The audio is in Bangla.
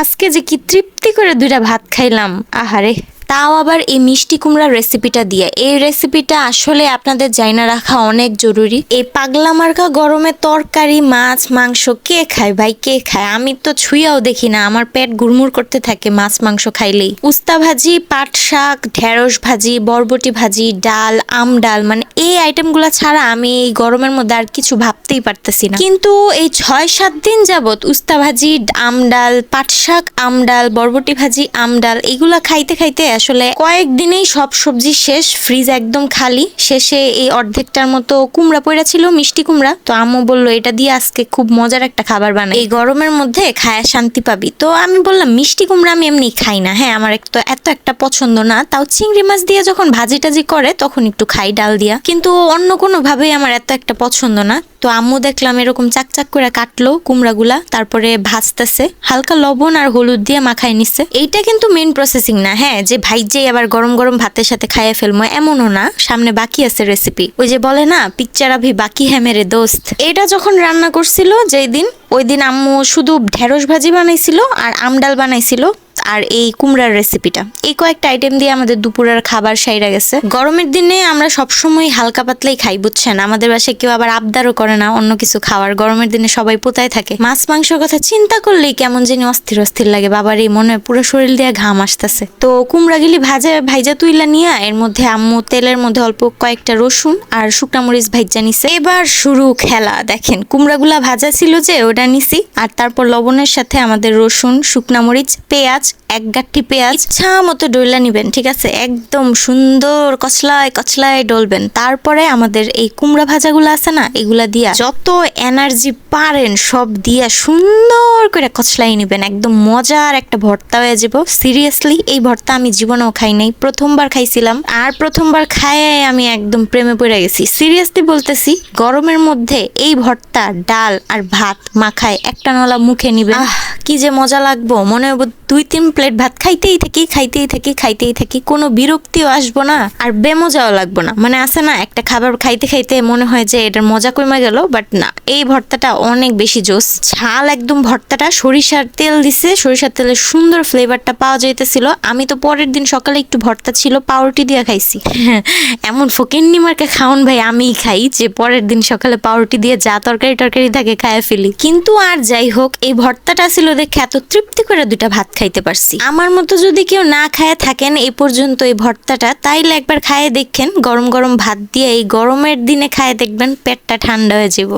আজকে যে কি তৃপ্তি করে দুইটা ভাত খাইলাম আহারে। তাও আবার এই মিষ্টি কুমড়ার রেসিপিটা দিয়ে। এই রেসিপিটা আসলে আপনাদের জাইনা রাখা অনেক জরুরি। এই পাগলা মার্কা গরমে তরকারি, মাছ, মাংস কে খায় ভাই? কে খায়? আমি তো ছুঁয়াও দেখি না। আমার পেট গুড়মুড় করতে থাকে মাছ, মাংস খাইলেই। উস্তা ভাজি, পাট শাক, ঢেঁড়স ভাজি, বরবটি ভাজি, ডাল, আম ডাল মানে এই আইটেমগুলো ছাড়া আমি এই গরমের মধ্যে আর কিছু ভাবতেই পারতেছি না। কিন্তু এই ছয় সাত দিন যাবত উস্তা ভাজি, আম ডাল, পাট শাক, আম ডাল, বরবটি ভাজি, আম ডাল, এগুলা খাইতে খাইতে আসলে কয়েকদিনেই সব সবজি শেষ ফ্রিজ একদম খালি। শেষে এই অর্ধেকটার মতো কুমড়া পড়া ছিল, মিষ্টি কুমড়া। তো আম্মু বলল, এটা দিয়ে আজকে খুব মজার একটা খাবার বানাই। এই গরমের মধ্যে খায় শান্তি পাবি। তো আমি বললাম, মিষ্টি কুমড়া আমি এমনি খাই না। হ্যাঁ আমার এক তো এত একটা পছন্দ না। তাও চিংড়ি মাছ দিয়ে যখন ভাজি টাজি করে, তখন একটু খাই ডাল দিয়া। কিন্তু অন্য কোনো ভাবেই আমার এত একটা পছন্দ না। তো আম্মু দেখলাম এরকম চাক চাক করে কাটলো কুমড়াগুলা, তারপরে ভাজতেছে। হালকা লবণ আর হলুদ দিয়ে মাখায় নিচ্ছে এইটা কিন্তু মেন প্রসেসিং না হ্যাঁ? যে ভাইজে আবার গরম গরম ভাতের সাথে খাইয়ে ফেলব এমনও না। সামনে বাকি আছে রেসিপি ওই যে বলে না পিকচার আভি বাকি হ্যাঁ মেরে দোস্ত। এটা যখন রান্না করছিল, যেই দিন, ওই দিন আম্মু শুধু ঢেঁড়স ভাজি বানাইছিল আর আমডাল বানাইছিল। আর এই কুমড়ার রেসিপিটা এই কয়েকটা আইটেম দিয়ে আমাদের দুপুরের খাবার সাইরা গেছে। গরমের দিনে আমরা সবসময় হালকা পাতলাই খাই, বুঝছেন? আমাদের বাসায় কেউ আবার আবদারও করে না অন্য কিছু খাওয়ার। গরমের দিনে সবাই পোতায় থাকে। মাছ, মাংসের কথা চিন্তা করলেই কেমন জানি অস্থির অস্থির লাগে। বাবার এই মনে পুরো শরীর দিয়ে ঘাম আসতেছে। তো কুমড়া গিলি ভাজা, ভাইজা তুইলা নিয়ে, এর মধ্যে আম্মু তেলের মধ্যে অল্প কয়েকটা রসুন আর শুকনা মরিচ ভাইজা নিছে। এবার শুরু খেলা। দেখেন, কুমড়াগুলা ভাজা ছিল যে, ওটা নিছি। আর তারপর লবণের সাথে আমাদের রসুন, শুকনা মরিচ, পেঁয়াজ এক গাঠি পেঁয়াজ ইচ্ছা মতো ডইলা নিবেন ঠিক আছে? একদম সুন্দর কচলায় কচলায় ডলবেন। তারপরে আমাদের এই কুমড়া ভাজাগুলো আছে না এগুলা দিয়া যত এনার্জি পারেন সব দিয়া সুন্দর করে কচলাই নিবেন। একদম মজার একটা ভর্তা হয়ে যাব। সিরিয়াসলি এই ভর্তা আমি জীবনেও খাই নাই প্রথমবার খাইছিলাম। আর প্রথমবার খায়ে আমি একদম প্রেমে পড়ে গেছি। সিরিয়াসলি বলতেছি গরমের মধ্যে এই ভর্তা ডাল আর ভাত মাখায় একটা নলা মুখে নিবে কি যে মজা লাগবো মনে হবে দুই তিন প্লেট ভাত খাইতেই থাকি খাইতেই থাকি খাইতেই থাকি, কোনো বিরক্তিও আসব না, আর বেমজাও লাগবো না। মানে আছে না, একটা খাবার খাইতে খাইতে মনে হয় যে এটার মজা কমে গেল বাট না। এই ভর্তাটা অনেক বেশি জোস। ঝাল একদম ভর্তাটা, সরিষার তেল দিছে, সরিষার তেলের সুন্দর ফ্লেভারটা পাওয়া যাইতেছিল। আমি তো পরের দিন সকালে একটু ভর্তা ছিল, পাউরুটি দিয়ে খাইছি। এমন ফকিন্নি মার্কে খাওন ভাই আমিই খাই যে পরের দিন সকালে পাউরুটি দিয়ে যা তরকারি টরকারি থাকে খায় ফেলি। কিন্তু আর যাই হোক, এই ভর্তাটা ছিল দেখে এত তৃপ্তি করে দুইটা ভাত খাইতে পারছি। আমার মতো যদি কেউ না খায় থাকেন এ পর্যন্ত এই ভর্তাটা, তাইলে একবার খায়ে দেখেন, গরম গরম ভাত দিয়ে এই গরমের দিনে খায়ে দেখবেন পেটটা ঠান্ডা হয়ে যাব